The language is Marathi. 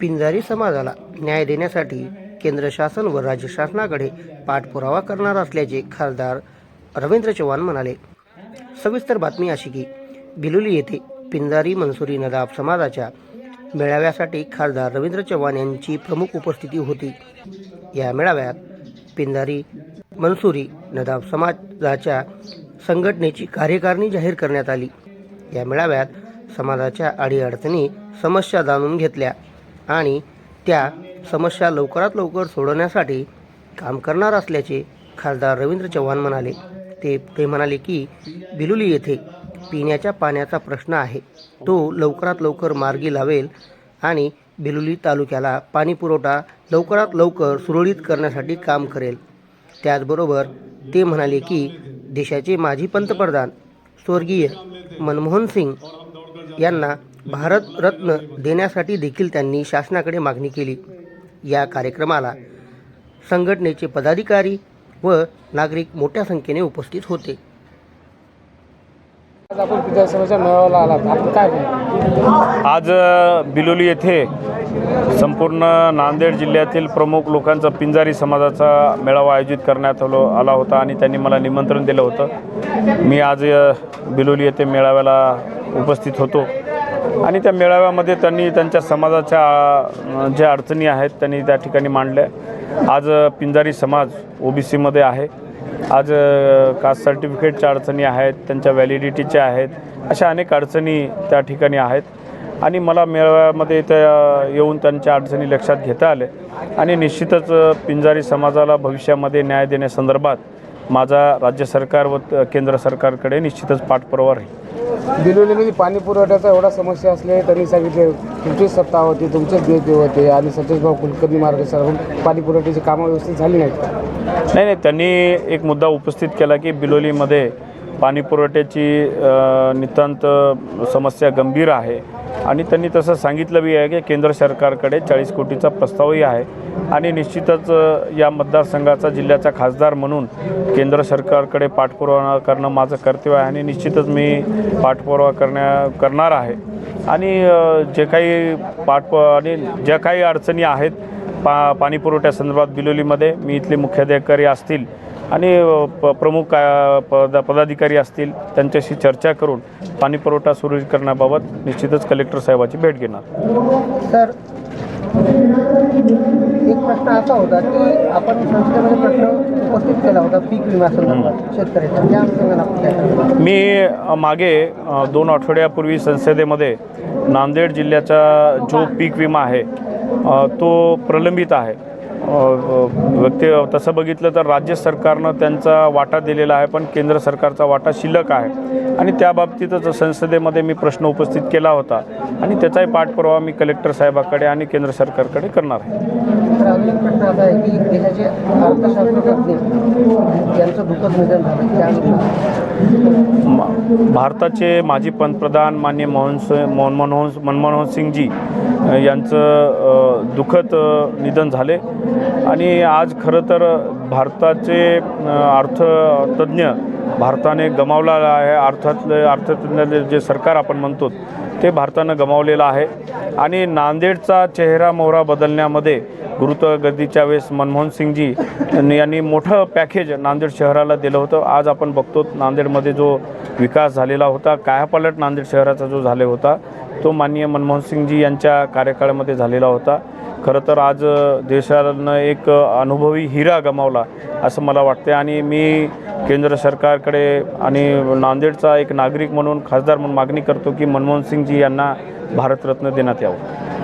पिंजारी समाजाला न्याय देण्यासाठी केंद्र शासन व राज्य शासनाकडे पाठपुरावा करणार असल्याचे खासदार रवींद्र चव्हाण म्हणाले. सविस्तर बातमी अशी की बिलोली येथे पिंजारी मनसुरी नदाब समाजाच्या मेळाव्यासाठी खासदार रवींद्र चव्हाण यांची प्रमुख उपस्थिती होती. या मेळाव्यात पिंजारी मनसुरी नदाब समाजाच्या संघटनेची कार्यकारिणी जाहीर करण्यात आली. या मेळाव्यात समाजाच्या अडीअडचणी समस्या जाणून घेतल्या आणि त्या समस्या लवकरात लवकर सोडवण्यासाठी काम करणार असल्याचे खासदार रवींद्र चव्हाण म्हणाले. ते ते म्हणाले की बिलुली येथे पिण्याच्या पाण्याचा प्रश्न आहे. तो लवकरात लवकर मार्गी लावेल आणि बिलुली तालुक्याला पाणी पुरवठा लवकरात लवकर सुरळीत करण्यासाठी काम करेल. त्याचबरोबर ते म्हणाले की देशाचे माजी पंतप्रधान स्वर्गीय मनमोहन सिंग यांना भारतरत्न देण्यासाठी देखील त्यांनी शासनाकडे मागणी केली. या कार्यक्रमाला संघटनेचे पदाधिकारी व नागरिक मोठ्या संख्येने उपस्थित होते. आज बिलोली येथे संपूर्ण नांदेड जिल्ह्यातील प्रमुख लोकांचा पिंजारी समाजाचा मेळावा आयोजित करण्यात आलो आला होता आणि त्यांनी मला निमंत्रण दिलं होतं. मी आज बिलोली येथे मेळाव्याला उपस्थित होतो. आणि त्या मेळाव्यामध्ये त्यांनी त्यांच्या समाजाच्या ज्या अडचणी आहेत त्यांनी त्या ठिकाणी मांडल्या. आज पिंजारी समाज ओबीसीमध्ये आहे. आज कास्ट सर्टिफिकेटच्या अडचणी आहेत त्यांच्या व्हॅलिडिटीच्या आहेत अशा अनेक अडचणी त्या ठिकाणी आहेत. आणि मला मेळाव्यामध्ये त्या येऊन त्यांच्या अडचणी लक्षात घेता आले. आणि निश्चितच पिंजारी समाजाला भविष्यामध्ये न्याय देण्यासंदर्भात माझा राज्य सरकार व त- केंद्र सरकारकडे निश्चितच पाठपुरावा राहील. बिलोलीमध्ये म्हणजे पाणी पुरवठ्याचा एवढा समस्या असले त्यांनी सांगितले तुमचीच सत्ता होती तुमचेच देते होते आणि सतीशभाऊ कुलकर्णी मार्गदर्शन पाणी पुरवठ्याची कामं व्यवस्थित झाली नाहीत. नाही नाही त्यांनी एक मुद्दा उपस्थित केला की बिलोलीमध्ये पाणीपुरवठ्याची नितांत समस्या गंभीर आहे. आणि त्यांनी तसं सांगितलं बी आहे की केंद्र सरकारकडे चाळीस कोटीचा प्रस्तावही आहे. आणि निश्चितच या मतदारसंघाचा जिल्ह्याचा खासदार म्हणून केंद्र सरकारकडे पाठपुरावा करणं माझं कर्तव्य आहे आणि निश्चितच मी पाठपुरावा करण्या करणार आहे. आणि जे काही पाठप आणि ज्या काही अडचणी आहेत पा पाणीपुरवठ्यासंदर्भात बिलोलीमध्ये मी इथले मुख्याधिकारी असतील आणि प प्रमुख का पद पदाधिकारी असतील त्यांच्याशी चर्चा करून पाणी पुरवठा सुरळीत करण्याबाबत निश्चितच कलेक्टर साहेबाची भेट घेणार. सर एक प्रश्न असा होता की आपण संसदेमध्ये प्रश्न उपस्थित केला होता पीक विमा संदर्भात शेतकऱ्याचा. त्या अनुषंगाने? मी मागे दोन आठवड्यापूर्वी संसदेमध्ये नांदेड जिल्ह्याचा जो पीक विमा आहे तो प्रलंबित आहे. व्यक्ती तसं बघितलं तर राज्य सरकारनं त्यांचा वाटा दिलेला आहे पण केंद्र सरकारचा वाटा शिल्लक आहे. आणि त्या बाबतीतच संसदेमध्ये मी प्रश्न उपस्थित केला होता. आणि त्याचाही पाठपुरावा मी कलेक्टर साहेबाकडे आणि केंद्र सरकारकडे करणार आहे. भारताचे माजी पंतप्रधान मान्य मोहन मोहन मनमोहन मनमोहन सिंगजी यांचं दुःखद निधन झाले. आणि आज खरं तर भारताचे अर्थतज्ज्ञ भारताने गमावला आहे. अर्थातले अर्थतज्ञ जे सरकार आपण म्हणतो ते भारतानं गमावलेलं आहे. आणि नांदेडचा चेहरा मोहरा बदलण्यामध्ये गुरुत्वगर्दीच्या वेळेस मनमोहन सिंगजी यांनी मोठं पॅकेज नांदेड शहराला दिलं होतं. आज आपण बघतो नांदेडमध्ये जो विकास झालेला होता कायापालट नांदेड शहराचा जो झाले होता तो माननीय मनमोहन सिंगजी यांच्या कार्यकाळामध्ये झालेला होता. खरं तर आज देशानं एक अनुभवी हिरा गमावला असं मला वाटते आणि मी केंद्र सरकारकडे आणि नांदेडचा एक नागरिक म्हणून खासदार म्हणून मागणी करतो की मनमोहन सिंगजी यांना भारतरत्न देण्यात यावं.